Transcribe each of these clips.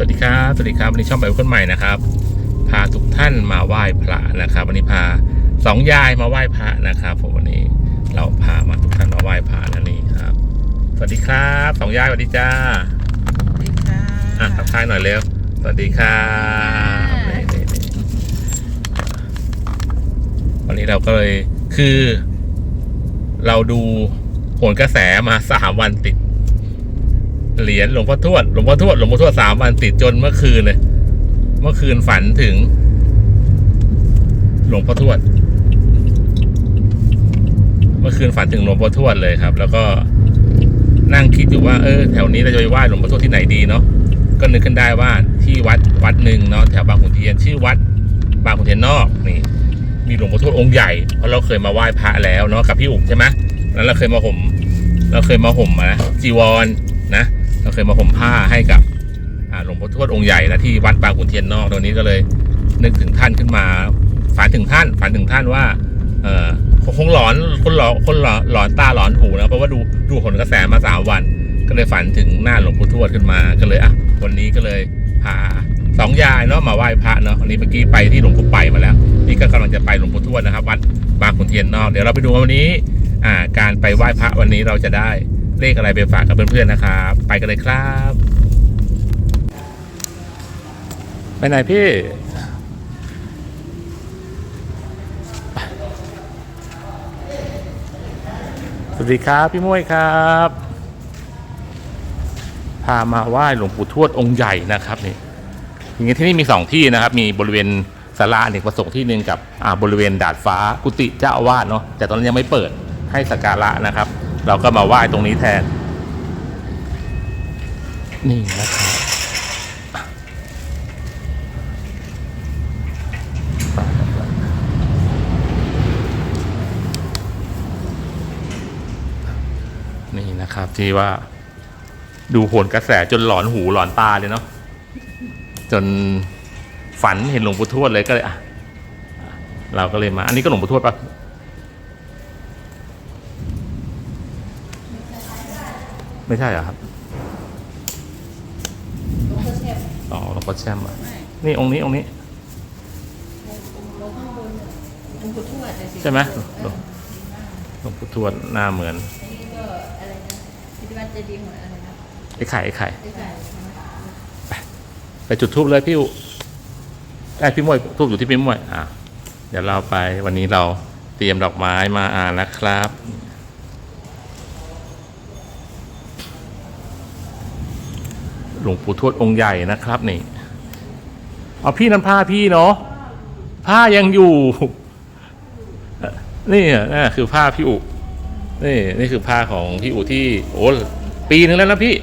สวัสดีครับ สวัสดีครับวันนี้ช่องแบบคนใหม่นะครับ พาทุกท่านมาไหว้พระนะครับ วันนี้พาสองยายมาไหว้พระนะครับผมวันนี้เราพามาทุกท่านมาไหว้พระนั่นนี่ครับ สวัสดีครับสองยายสวัสดีจ้าสวัสดีค่ะอะทักทายหน่อยเร็วสวัสดีครับนี่นี่นี่วันนี้เราก็เลยคือ เราดูโหนกระแสมาสามวันติด เหรียญหลวงพ่อทวดหลวงพ่อทวดหลวงพ่อทวดสามวันติดจนเมื่อคืนเลย เมื่อคืนฝันถึง หลวงพ่อทวด เมื่อคืนฝันถึงหลวงพ่อทวดเลยครับ แล้วก็นั่งคิดอยู่ว่าเออแถวนี้เราจะไปไหว้หลวงพ่อทวดที่ไหนดีเนาะก็นึกขึ้นได้ว่าที่วัดวัดหนึ่งเนาะแถวบางขุนเทียนชื่อวัด บางขุนเทียนนอกนี่มีหลวงพ่อทวดองค์ใหญ่เพราะเราเคยมาไหว้พระแล้วเนาะกับพี่อุ๋มใช่ไหมนั้นเราเคยมาห่มเราเคยมาห่มนะจีวรนะ เราเคยมาห่มผ้าให้กับหลวงพ่อทวดองค์ใหญ่นะที่วัดบางขุนเทียนนอกตรงนี้ก็เลยนึกถึงท่านขึ้นมาฝันถึงท่านฝันถึงท่านว่าเออคงหลอนคนหลอนคนหลอนหลอนตาหลอนหูนะเพราะว่าดูดูผลกระแสมาสามวัน ก็เลยฝันถึงหน้าหลวงพ่อทวดขึ้นมาก็เลยอะวันนี้ก็เลยพาสองยายเนาะมาไหว้พระเนาะวันนี้เมื่อกี้ไปที่หลวงพ่อไปมาแล้ว นี่ก็กำลังจะไปหลวงพ่อทวดนะครับวัดบางขุนเทียนนอกเดี๋ยวเราไปดูวันนี้อ่าการไปไหว้พระวันนี้เราจะได้ เลขอะไรไปฝากกับเพื่อนๆนะครับไปกันเลยครับไปไหนพี่สวัสดีครับพี่มุ้ยครับ พามาไหว้หลวงปู่ทวดองค์ใหญ่นะครับนี่อย่างนี้ที่นี่มีสองที่นะครับ มีบริเวณศาลาอเนกประสงค์ที่หนึ่งกับ อ่าบริเวณดาดฟ้ากุฏิเจ้าอาวาสเนาะแต่ตอนนั้ยังไม่เปิดให้สักการะนะครับ เราก็มาไหว้ตรงนี้แทน นี่นะครับนี่นะครับที่ว่า ดูโหนกระแสจนหลอนหูหลอนตาเลยเนาะจนฝันเห็นหลวงปู่ทวดเลยก็เลยอะเราก็เลยมา อันนี้ก็หลวงปู่ทวดปะ ไม่ใช่เหรอครับหลวงพ่อเทพอ๋อหลวงพ่อแช่มอะไม่นี่องค์นี้องค์นี้ หลวงข้างบนหลวงปู่ทวดน่ะสิใช่ไหมเออหลวงปู่ทวดหน้าเหมือนอันนี้ก็อะไรนะพิธีวัดเจดีย์หัวอะไรนะไอ้ไข่ไอ้ไข่ไม่ใช่ไปจุดทูบเลยพี่อุไอยพี่มวยทูบอยู่ที่พี่มวยอะเดี๋ยวเราไปวันนี้เราเตรียมดอกไม้มาอ่านนะครับ ลวงปู่ทวดองค์ใหญ่นะครับนี่เอาพี่นั้นผ้าพี่เนาะผ้ายังอยู่เอ่อนี่อะนี่คือผ้าพี่อุนี่นี่คือผ้าของพี่อุที่โอ้ปีหนึ่งแล้วนะพี่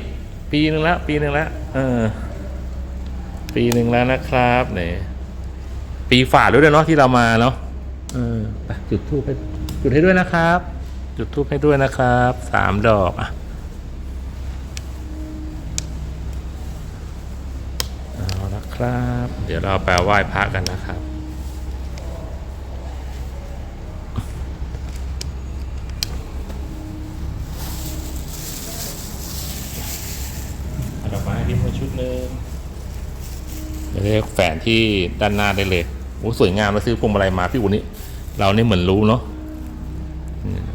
ปีหนึ่งแล้ว ปีหนึ่งแล้วเออ ปีหนึ่งแล้วนะครับเนี่ยปีฝ่าด้วยเนาะที่เรามาเนาะเออจุดทูบให้จุดให้ด้วยนะครับ จุดทูบให้ด้วยนะครับสามดอกอะเอาละ ครับ เดี๋ยวเราไปไหว้พระกันนะครับเอาดอกไม้ที่มาชุดหนึ่งเดี๋ยวเรียกแฝนที่ด้านหน้าได้เลยโอ้สวยงามแล้วซื้อพวงมาลัยมาพี่อุนี่เรานี่เหมือนรู้เนาะอืมนะ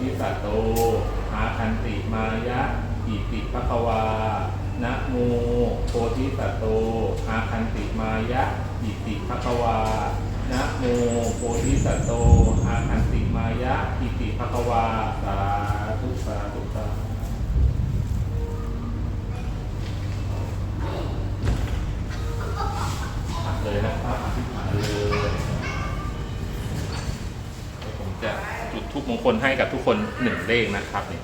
ธิสัตว์โตอาคันติมายะอิติภะคะวานะโมโพธิสัตว์โตอาคันติมายะอิติภะคะวานะโมโพธิสัตว์โตอาคันติมายะอิติภะคะวาสาธุสาธุสาเลยนะครับอธิษฐานเลยเดี๋ยวผมจะจุด ทุกมงคลให้กับทุกคนหนึ่งเลขนะครับนี่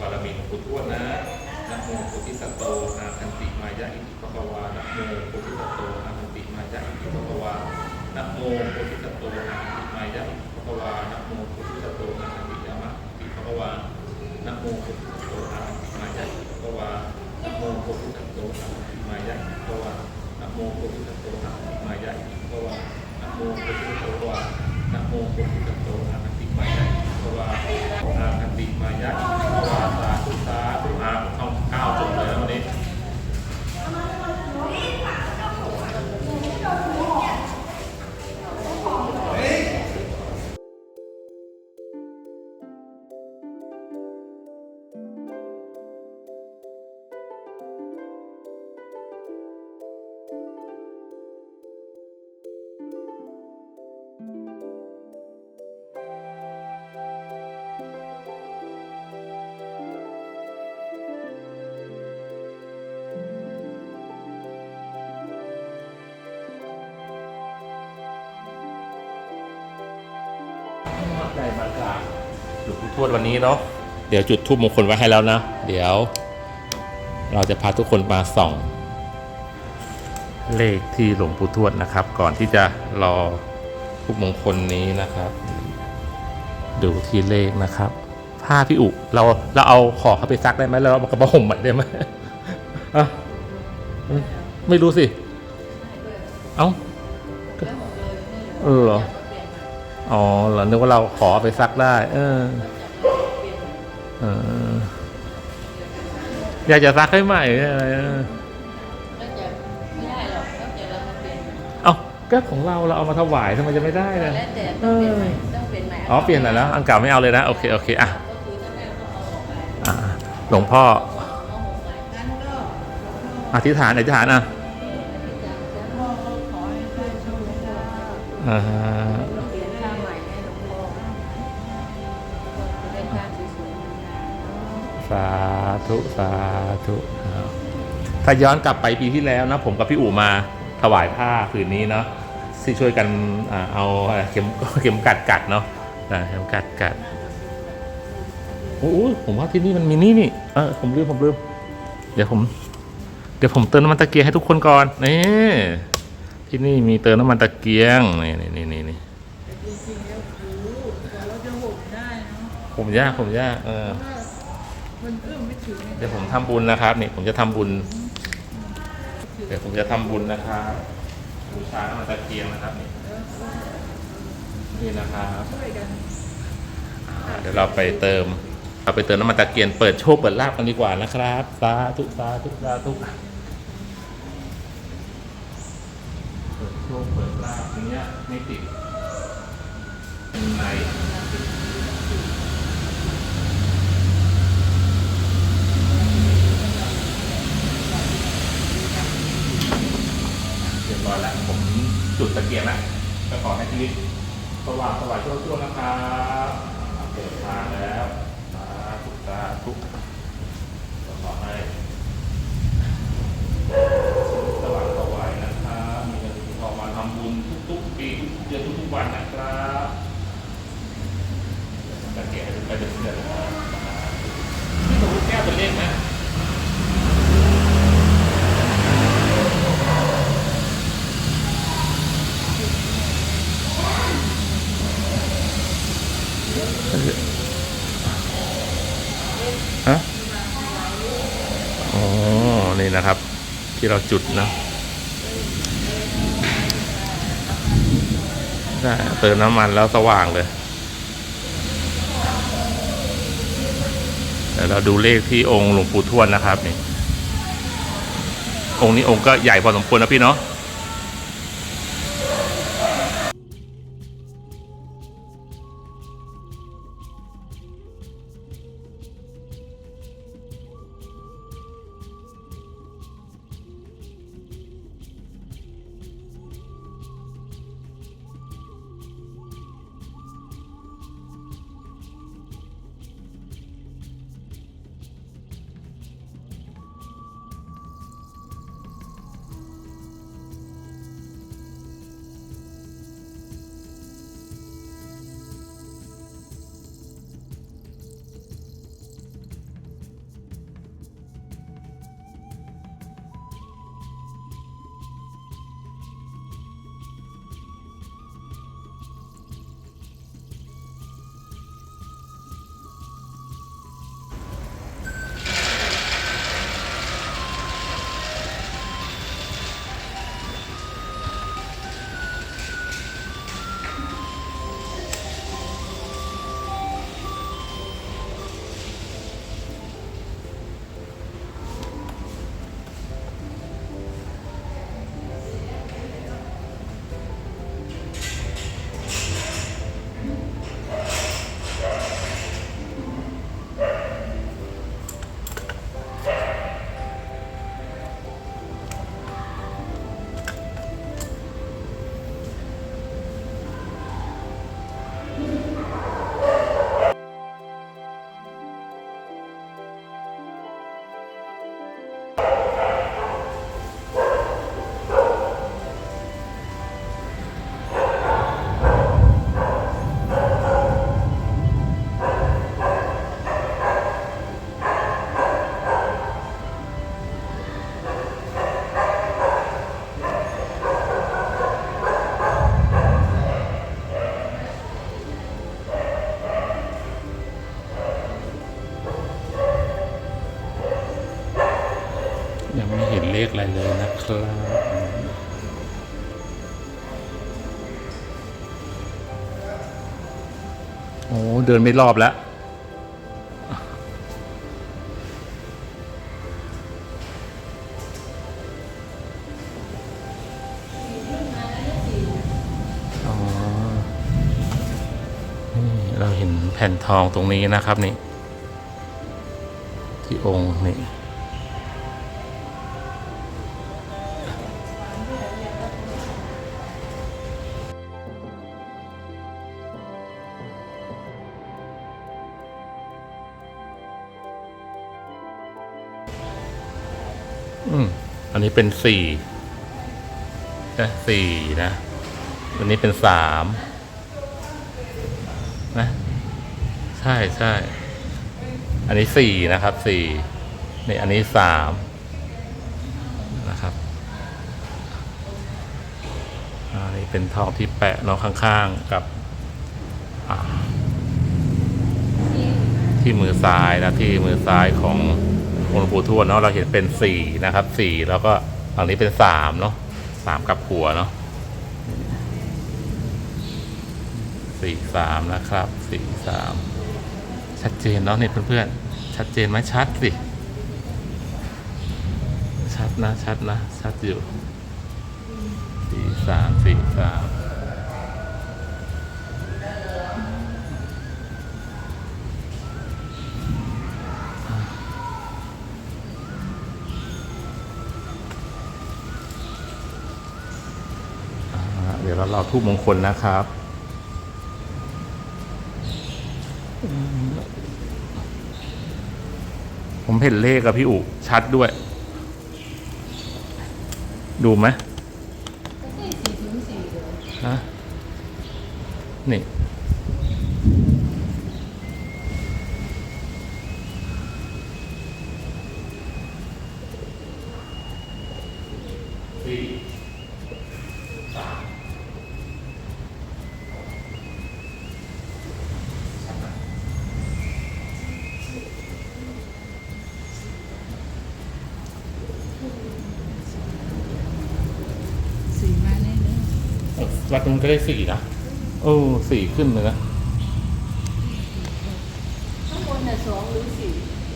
บารมีของพุทวดนะนะโมพุทธิสัตโตนาคันติมายะอิติภะคะวานะโม ได้มากาบหลวงปู่ทวดวันนี้เนาะเดี๋ยวจุดทูปมงคลไว้ให้แล้วนะ เดี๋ยว เราจะพาทุกคนมาส่อง เลขที่หลวงปู่ทวดนะครับ ก่อนที่จะรอทูปมงคลนี้นะครับ ดูที่เลขนะครับ ผ้าพี่อุเราเราเอาขอเขาไปซักได้ไหมแล้วเรามากระห่มใหม่ได้ไหมอะไม่รู้สิ เอ้า เออเหรอ อ๋อเหรอนึกว่าเราขอเอาไปซักได้ เออเอออยากจะซักให้ใหม่อะไรเออก็จะไม่ได้หรอกก็จะเรามาเปลี่ยนเอ้าก็ของเราเราเอามาถวายทำไมจะไม่ได้ล่ะแล้วแต่ต้องเปลี่ยนใหม่ต้องเปลี่ยนใหม่อ๋อเปลี่ยนหน่อยแล้ว อันเก่าไม่เอาเลยนะ โอเคโอเคอะก็คือถ้าแม่ก็เอาออกไปอะหลวงพ่อเอาเอาหกใหม่งั้นก็อธิษฐานอธิษฐานอะจะพ่อก็ขอให้ท่านโชคดีอ่าเรา สาธุสาธุครับถ้าย้อนกลับไปปีที่แล้วนะ ผมกับพี่อู๋มาถวายผ้าผืนนี้เนาะที่ช่วยกันอ่าเอาอะไรเข็มเข็มกัดกัดเนาะอ่าเข็มกัดกัดโอ้โหผมว่าที่นี่มันมีนี่นี่เออผมลืมผมลืมเดี๋ยวผม เดี๋ยวผมเติมน้ำมันตะเกียงให้ทุกคนก่อนนี่ที่นี่มีเติมน้ำมันตะเกียงนี่นี่นี่นี่นี่จริงๆแล้วครูแต่ว่าจะห่มได้เนาะผมยากผมยากเออว่า มันเอื้อมไม่ถึงเดี๋ยวผมทำบุญนะครับนี่ผมจะทำบุญ เดี๋ยวผมจะทำบุญนะครับบูชาน้ำมันตะเกียงนะครับนี่นี่นะครับเดี๋ยวเราไปเติมเราไปเติมน้ำมันตะเกียงเปิดโชคเปิดลาบกันดีกว่านะครับสาธุสาธุสาธุเปิดโชคเปิดลาบอย่างเงี้ยไม่ติดในเรีย บร้อยแล้วผมจุดตะเกียงแล้วก็ขอให้ชีวิตสว่างสว่างช่วช่วงนะครับเปิดทางแล้วสาธุสาธุขอให้สว่างสวายนะครับมีเงินมีทองมาทำบุญทุกๆปีทุกเดือนทุกๆวันนะครับตะเกียบไปเดือนเดือนนะครับนี่หนูแก้วเป็นเลขไห ฮะอ๋อ นี่นะครับ ที่เราจุดนะได้เติมน้ำมันแล้วสว่างเลยแต่เราดูเลขที่องค์หลวงปู่ทวดนะครับนี่องค์นี้องค์ก็ใหญ่พอสมควรนะพี่เนาะ ครับโอ้เดินไม่รอบแล้วอ๋อนี่เราเห็นแผ่นทองตรงนี้นะครับนี่ ที่องค์นี่ นี้เป็นสี่นะสี่นะอันนี้เป็นสามนะใช่ใช่อันนี้สี่นะครับสี่นี่อันนี้สามนะครับอันนี้เป็นทองที่แปะเนาะข้างๆกับที่มือซ้ายนะที่มือซ้ายของ องค์หลวงปู่ทวดเนาะเราเห็นเป็นสี่นะครับสี่แล้วก็ฝั่งนี้เป็นสามเนาะสามกับหัวเนาะสี่สามนะครับสี่สามชัดเจนเนาะเนี่ยเพื่อนๆชัดเจนไหมชัดสิชัดนะชัดนะชัดอยู่สี่สามสี่สาม ทูบมงคลนะครับผมเห็นเลขกับพี่อุชัดด้วย ดูไหมฮะนี่ สี่สาม สี่ มาแน่เลยวัดนู้นก็ได้สี่นะอโอ้สี่ขึ้นเลยนะข้างบนน่ะสองหรือสี่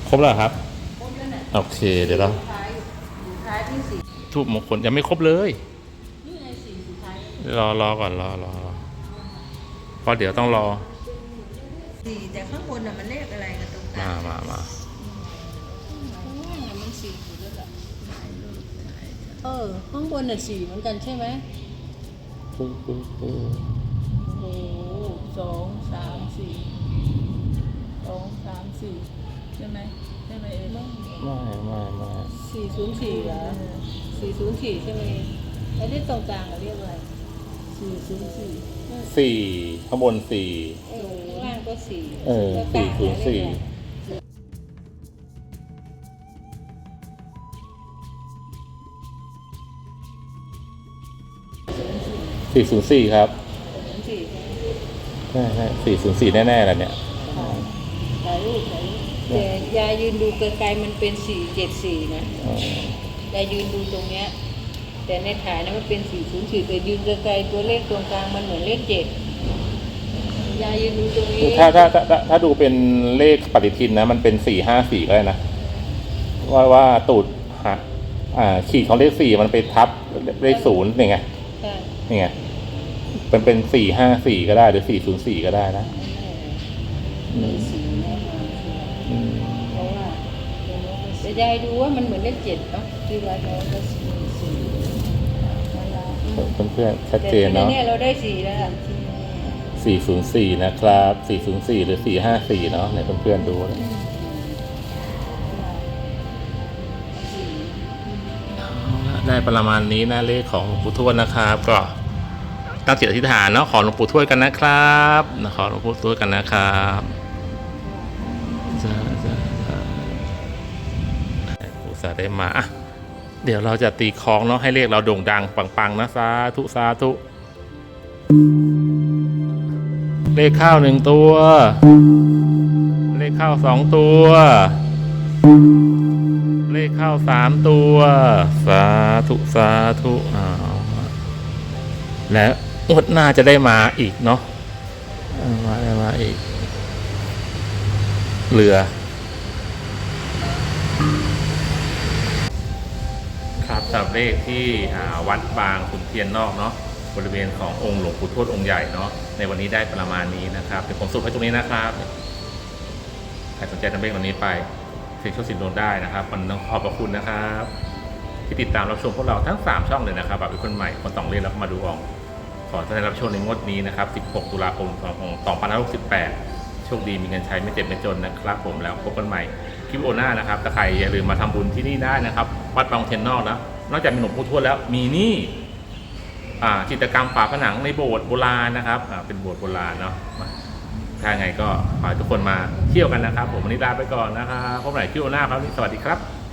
ครบแล้วครับ ครบแล้วน่ะโอเค เดี๋ยวเราสุดท้ายสุดท้ายที่สี่ทูบมงคลยังไม่ครบเลย นี่ไงสี่สุดท้ายรอรอก่อนรอรอรอเพราะเดี๋ยวต้องรอ สี่แต่ข้างบนน่ะมันเลขอะไรกันตรงกมาลางมามามันสี่อยู่แล้วล่ะเออข้างบนน่ะสี่เหมือนกันใช่ไหม ปึ๊บปึ๊บปึ๊บโอ้โหสองสามสี่สองสามสี่ใช่ไหมใช่ไหมเอ๋ไม่ไม่ไม่ไม่สี่ศูนย์สี่เหรอสี่ศูนย์สี่ใช่ไหมไอ้ที่ตรงกลางอะเรียกอะไรสี่ศูนย์สี่สี่ข้างบนสี่ เออล่างก็สี่เออสี่ศูนย์สี่ สี่ศูนย์สี่ครับศูนย์สี่ใช่ไหมใช่ใช่สี่ศูนย์สี่แน่ๆแหละเนี่ยถ่ายรูปถ่ายรูปแต่ยายยืนดูไกลๆมันเป็นสี่เจ็ดสี่นะอ๋อยายยืนดูตรงเนี้ย แต่ในถ่ายนะมันเป็นสี่ศูนย์สี่แต่ยืนไกลๆตัวเลขตรงกลางมันเหมือนเลขเจ็ดยายยืนดูตรงนี้ถ้าถ้าถ้าถ้าถ้าดูเป็นเลขปฏิทินนะ มันเป็นสี่ห้าสี่ก็ได้นะว่าว่าตูดหะอ่าขีดของเลขสี่มันไปทับเลขศูนย์นี่ไงใช่นี่ไง เป็นเป็นสี่ห้าสี่ก็ได้หรือสี่ศูนย์สี่ก็ได้นะมีสีแน่นอนอืมเพราะว่าแต่ยายดูว่ามันเหมือนเลขเจ็ดปะที่วัดเราก็สี่สี่นั่นละอืมเพื่อนๆชัดเจนเนาะแต่ที่ยเราได้สี่แล้วล่ะสี่ศูนย์สี่นะครับสี่ศูนย์สี่หรือสี่ห้าสี่เนาะเนี่ยเพื่อนๆดูเลยสี่ได้ประมาณนี้นะเลขของหลวงปู่ทวดนะครับก็ ตั้งจิตอธิษฐานเนาะขอหลวงปู่ทวดกันนะครับขอหลวงปู่ทวดกันนะครับจ้าจ้าจ้าอุตส่าห์ได้มาอะเดี๋ยวเราจะตีคล้องเนาะให้เลขเราโด่งดังปังๆนะสาธุสาธุเลขข้าวหนึ่งตัว เลขข้าวสองตัว เลขข้าวสามตัว สาธุสาธุอ้าวและ งวดหน้าจะได้มาอีกเนาะมาได้มาอีก เรือ ครับสำหรับเลขที่วัดบางขุนเทียนนอกเนาะบริเวณขององค์หลวงปู่ทวดองค์ใหญ่เนาะในวันนี้ได้ประมาณนี้นะครับเดี๋ยวผมสรุปให้ตรงนี้นะครับใครสนใจนำเลขวันนี้ไปเซ็นโชคสินโดนได้นะครับมันต้องขอบพระคุณนะครับ ที่ติดตามรับชมพวกเราทั้ง 3 ช่องเลยนะครับแบบเป็นคนใหม่คนต้องเล่นแล้วก็มาดูออง ขอท่านได้รับโชมในงวดนี้นะครับ 16 ตุลาคม 2568 โชคดีมีเงินใช้ไม่เจ็บไม่จนนะครับผมแล้วพบกันใหม่คลิปโอหน้านะครับถ้าใครอย่าลืมมาทำบุญที่นี่ได้นะครับ วัดบางเทยนนอกนะนอกจากมีหลวงปู่ทวดแล้วมีนี่อ่าจิตรกรรมฝาผนังในโบสถ์โบราณนะครับอ่าเป็นโบสถ์โบราณเนาะมาถ้าไงก็ขอให้ทุกคนมาเที่ยวกันนะครับ ผมวันนี้ลาไปก่อนนะครับพบกันใหม่คลิปหน้าครับสวัสดีครับ